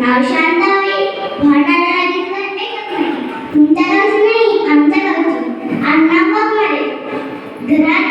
नाव शांताबाई भंडारा तुमच्या गावची नाही आमच्या गावची. आम्ही नाव बघणारे घरात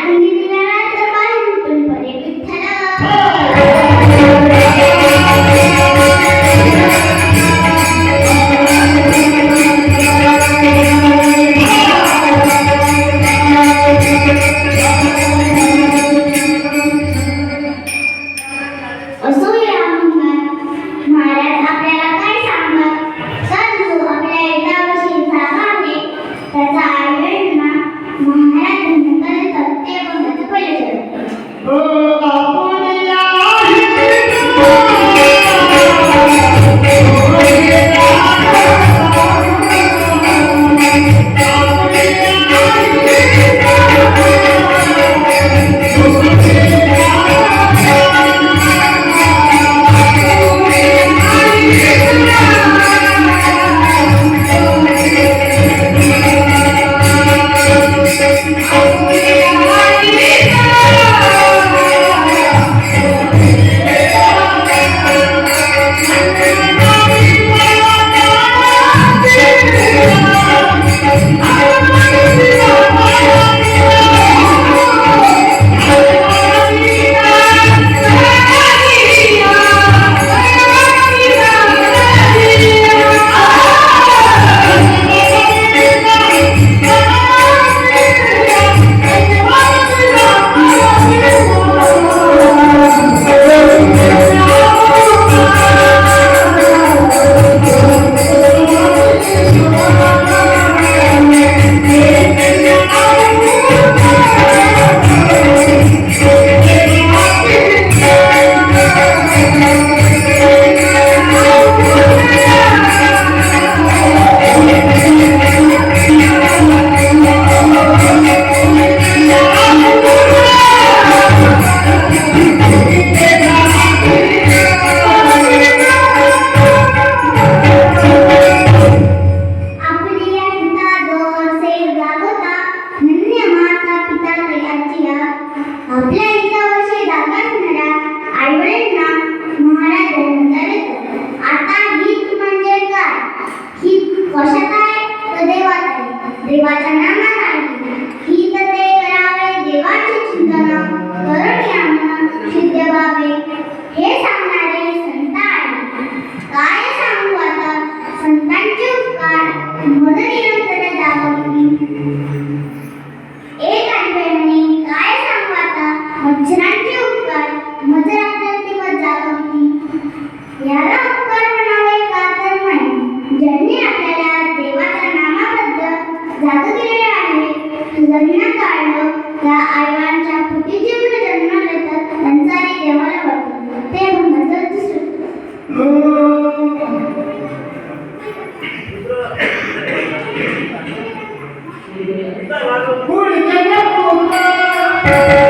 Thank you.